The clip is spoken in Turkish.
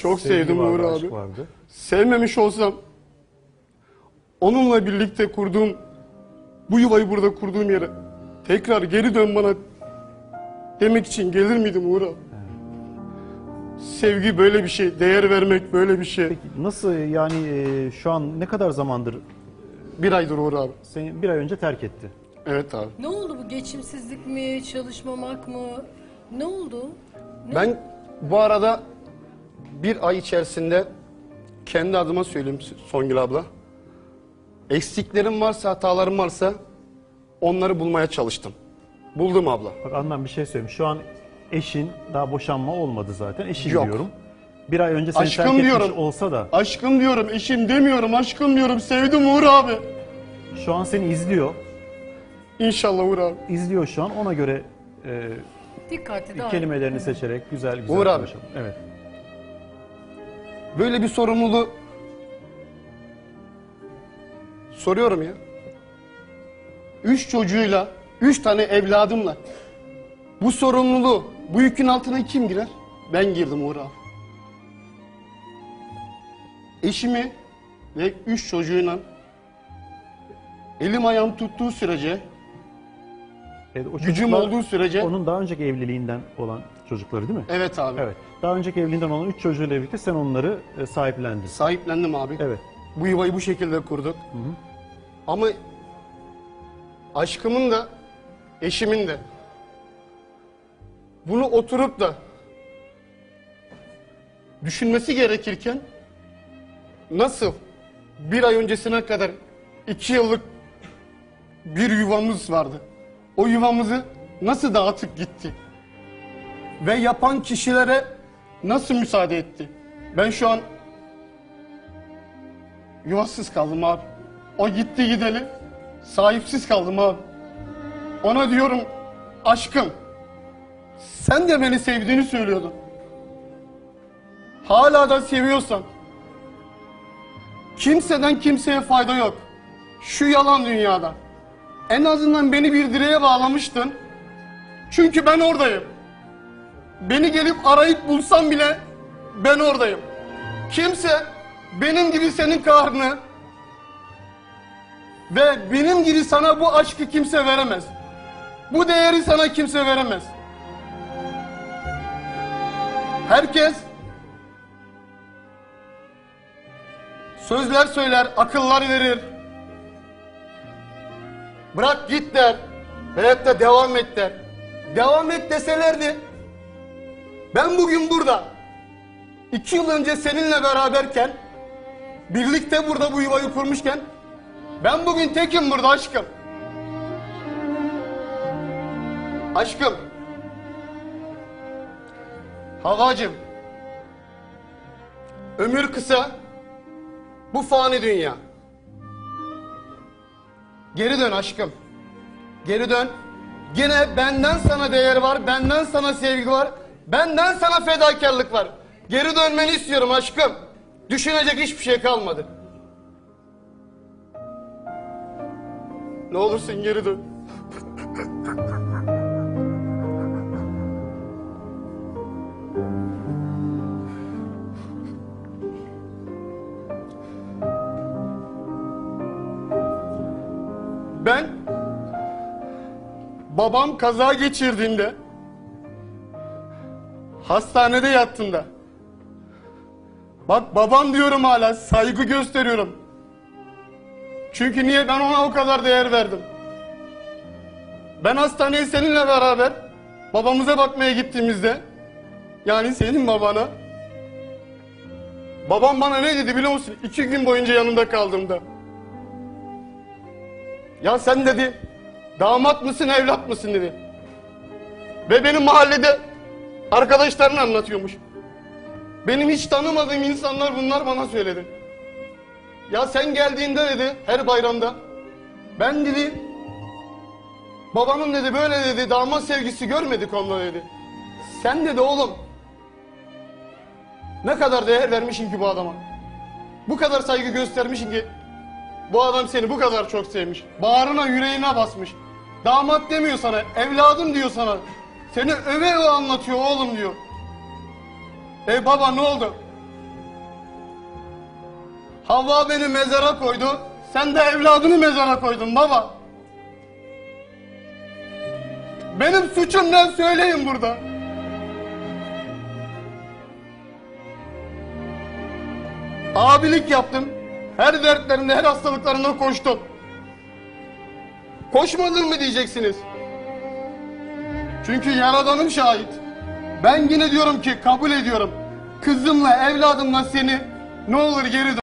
Çok Sevgi sevdim vardı, Uğur aşk abi. vardı. Sevmemiş olsam onunla birlikte kurduğum bu yuvayı burada kurduğum yere tekrar geri dön bana demek için gelir miydim Uğur abi? Sevgi böyle bir şey, değer vermek böyle bir şey. Peki nasıl yani e, şu an ne kadar zamandır Bir aydır Uğur abi. seni bir ay önce terk etti? Evet abi. Ne oldu bu geçimsizlik mi, çalışmamak mı? Ne oldu? Ben bu arada bir ay içerisinde kendi adıma söyleyeyim Songül abla. Eksiklerim varsa, hatalarım varsa onları bulmaya çalıştım. Buldum abla. Bak Adnan bir şey söyleyeyim. Şu an eşin daha boşanma olmadı zaten. Eşin Yok. diyorum. Bir ay önce seni Aşkım terk etmiş diyorum. olsa da Aşkım diyorum, eşim demiyorum, aşkım diyorum. Sevdim Uğur abi. şu an seni izliyor. İnşallah Uğur abi. İzliyor şu an. Ona göre e, Dikkatli kelimelerini seçerek güzel güzel Uğur abi. konuşalım. Evet. Böyle bir sorumluluğu soruyorum ya. Üç çocuğuyla, üç tane evladımla bu sorumluluğu, bu yükün altına kim girer? Ben girdim Uğur abi. Eşimi ve üç çocuğuyla elim ayağım tuttuğu sürece, Evet, o gücüm çocuklar olduğu sürece Onun daha önceki evliliğinden olan çocukları değil mi? evet abi. Evet. Daha önceki evliliğinden olan üç çocuğuyla birlikte sen onları e, sahiplendin. Sahiplendim abi. Evet. Bu yuvayı bu şekilde kurduk. Ama aşkımın da eşimin de bunu oturup da düşünmesi gerekirken nasıl bir ay öncesine kadar iki yıllık bir yuvamız vardı. O yuvamızı nasıl dağıtıp gitti? Ve yapan kişilere nasıl müsaade etti? Ben şu an Yuvasız kaldım abi. O gitti gideli. Sahipsiz kaldım abi. Ona diyorum aşkım. Sen de beni sevdiğini söylüyordun. Hala da seviyorsan. Kimseden kimseye fayda yok. Şu yalan dünyada. En azından beni bir direğe bağlamıştın. Çünkü ben oradayım. Beni gelip arayıp bulsan bile ben oradayım. Kimse benim gibi senin kahrını ve benim gibi sana bu aşkı kimse veremez. Bu değeri sana kimse veremez. Herkes sözler söyler, akıllar verir. Bırak git der. Hayatta devam et der. Devam et deselerdi. Ben bugün burada İki yıl önce seninle beraberken, birlikte burada bu yuvayı kurmuşken, ben bugün tekim burada aşkım. Aşkım. Havacım. Ömür kısa, bu fani dünya. Geri dön aşkım. Geri dön. Yine benden sana değer var, benden sana sevgi var, benden sana fedakarlık var. Geri dönmeni istiyorum aşkım. Düşünecek hiçbir şey kalmadı. Ne olursun geri dön. babam kaza geçirdiğinde hastanede yattığında Bak babam diyorum hala saygı gösteriyorum. Çünkü niye ben ona o kadar değer verdim. Ben hastaneye seninle beraber babamıza bakmaya gittiğimizde yani senin babana babam bana ne dedi biliyor musun? İki gün boyunca yanında kaldığımda. Ya sen dedi damat mısın evlat mısın dedi. Ve benim mahallede arkadaşlarını anlatıyormuş. Benim hiç tanımadığım insanlar bunlar bana söyledi. Ya sen geldiğinde dedi her bayramda ben dedi babamın dedi böyle dedi damat sevgisi görmedik onda dedi. Sen dedi oğlum ne kadar değer vermişsin ki bu adama. Bu kadar saygı göstermişsin ki bu adam seni bu kadar çok sevmiş. Bağrına yüreğine basmış. Damat demiyor sana evladım diyor sana. Seni öve öve anlatıyor oğlum diyor. E baba ne oldu? Havva beni mezara koydu. Sen de evladını mezara koydun baba. Benim suçum ne söyleyin burada. Abilik yaptım. Her dertlerinde, her hastalıklarında koştum. Koşmadın mı diyeceksiniz. Çünkü Yaradanım şahit. Ben yine diyorum ki kabul ediyorum. Kızımla, evladımla seni ne olur geri dön.